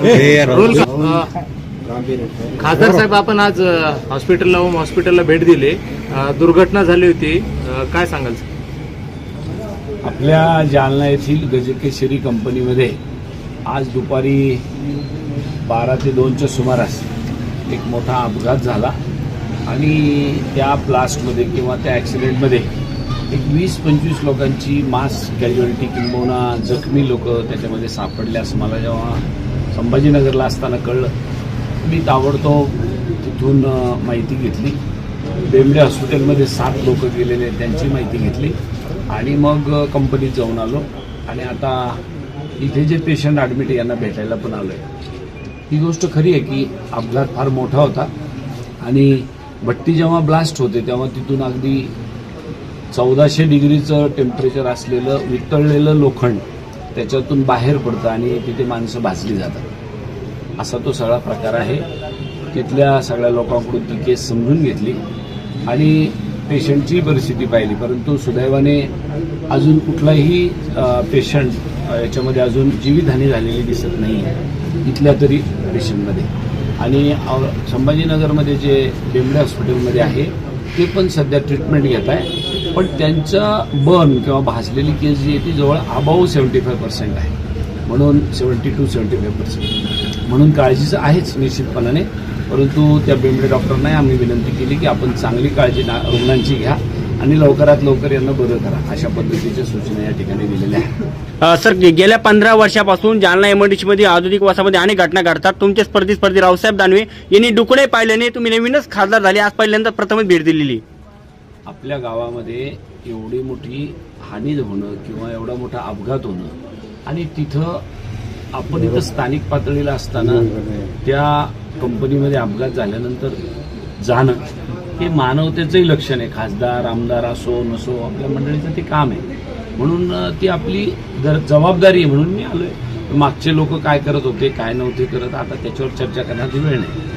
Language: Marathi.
रोल खासदार साहेब आपण आज हॉस्पिटलला होम हॉस्पिटलला भेट दिली. दुर्घटना झाली होती. काय सांगाल? आपल्या जालना येथील गजकेशरी कंपनीमध्ये आज दुपारी बारा ते दोनच्या सुमारास एक मोठा अपघात झाला आणि त्या ब्लास्टमध्ये किंवा त्या ॲक्सिडेंटमध्ये एक वीस पंचवीस लोकांची मास कॅज्युअलिटी किंबहुना जखमी लोक त्याच्यामध्ये सापडले असं मला जेव्हा संभाजीनगरला असताना कळलं. मी ताबडतोब तिथून माहिती घेतली. बेंबडे हॉस्पिटलमध्ये सात लोक गेलेले आहेत त्यांची माहिती घेतली. आणि मग कंपनीत जाऊन आलो. आणि आता इथे जे पेशंट ॲडमिट यांना भेटायला पण आलो आहे ही गोष्ट खरी आहे की अपघात फार मोठा होता. आणि भट्टी जेव्हा ब्लास्ट होते तेव्हा तिथून अगदी चौदाशे डिग्रीचं टेम्परेचर असलेलं वितळलेलं लोखंड त्याच्यातून बाहेर पडतं आणि तिथे माणसं भाजली जातात. असा तो सगळा प्रकार आहे. तिथल्या सगळ्या लोकांकडून ती केस समजून घेतली आणि पेशंटची परिस्थिती पाहिली. परंतु सुदैवाने अजून कुठलाही पेशंट याच्यामध्ये अजून जीवितहानी झालेली दिसत नाही आहे. इथल्या तरी पेशंटमध्ये आणि संभाजीनगरमध्ये जे बेंबडे हॉस्पिटलमध्ये आहे ते पण सध्या ट्रीटमेंट घेत आहे. पण त्यांचं बर्न किंवा भाजलेली केस जी आहे ती जवळ अबाऊ सेवन्टी फाय पर्सेंट आहे. म्हणून seventy two seventy five percent म्हणून काळजीचं आहेच निश्चितपणाने. परंतु त्या बेंबडे डॉक्टरनाही आम्ही विनंती केली की आपण चांगली काळजी ना रुग्णांची घ्या. आणि लवकरात लवकर यांना बरं करा. अशा पद्धतीच्या सूचना या ठिकाणी दिलेल्या आहेत. अ, सर गे- गेल्या पंधरा वर्षापासून जालना एमआयडीसी मध्ये आधुनिक वासामध्ये अनेक घटना घडतात. तुमचे स्पर्धी स्पर्धी रावसाहेब दानवे यांनी डुकडे पाहिल्याने तुम्ही नवीनच खासदार झाले. आज पहिल्यांदा प्रथमच भेट दिलेली. आपल्या गावामध्ये एवढी मोठी हानी होणं किंवा एवढा मोठा अपघात होणं आणि तिथं आपण इथं स्थानिक पातळीला असताना त्या कंपनीमध्ये अपघात झाल्यानंतर जाणं हे मानवतेचंही लक्षण आहे. खासदार आमदार असो नसो आपल्या मंडळीचं ते काम आहे. म्हणून ती आपली जर जबाबदारी आहे म्हणून मी आलोय. मागचे लोक काय करत होते काय नव्हते करत आता त्याच्यावर चर्चा करण्याची वेळ नाही.